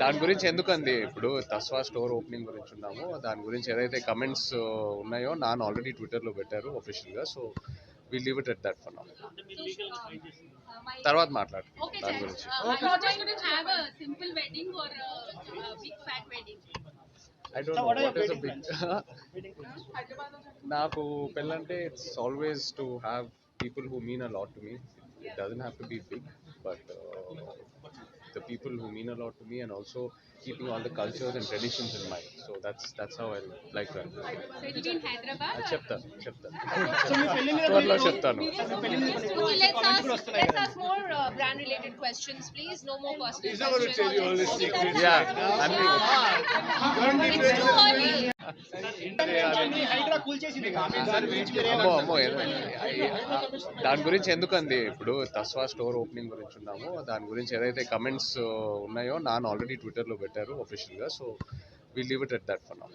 దాని గురించి ఎందుకంది ఇప్పుడు తస్వా స్టోర్ ఓపెనింగ్ గురించి ఉన్నాము దాని గురించి ఏదైతే కమెంట్స్ ఉన్నాయో నాన్న ఆల్రెడీ ట్విట్టర్లో పెట్టారు ఒఫిషియల్గా so we leave it at that for now తర్వాత మాట్లాడు దాని. గురించి. Uh? I don't know what is big నాకు పెళ్ళంటే it's always to have people who mean a lot to me It doesn't have to be big but the people who mean a lot to me and also keeping all the cultures and traditions in mind so that's that's how I like So it will be in Hyderabad. or- చెప్తాను చెప్తాను so మీ పెళ్లి మీద త్వరలో చెప్తాను పెళ్లి మీద కొన్ని Okay, let's comments ask, కూడా వస్తున్నాయి let's ask more uh, brand related questions, please. No more personal questions. Yeah అన్ని It's too early. అన్ని హైడ్రా కూల్చేసింది అమ్మో అమ్మో ఏదో- అయ్యి- దాని గురించి ఎందుకంది? ఇప్పుడు తస్వా స్టోర్ ఓపెనింగ్ గురించి ఉన్నాము. దాని గురించి ఏదైతే కమెంట్స్ ఉన్నాయో నాన్న ఆల్రెడీ ట్విట్టర్లో పెట్టారు అఫీషియల్గా so we leave it at that for now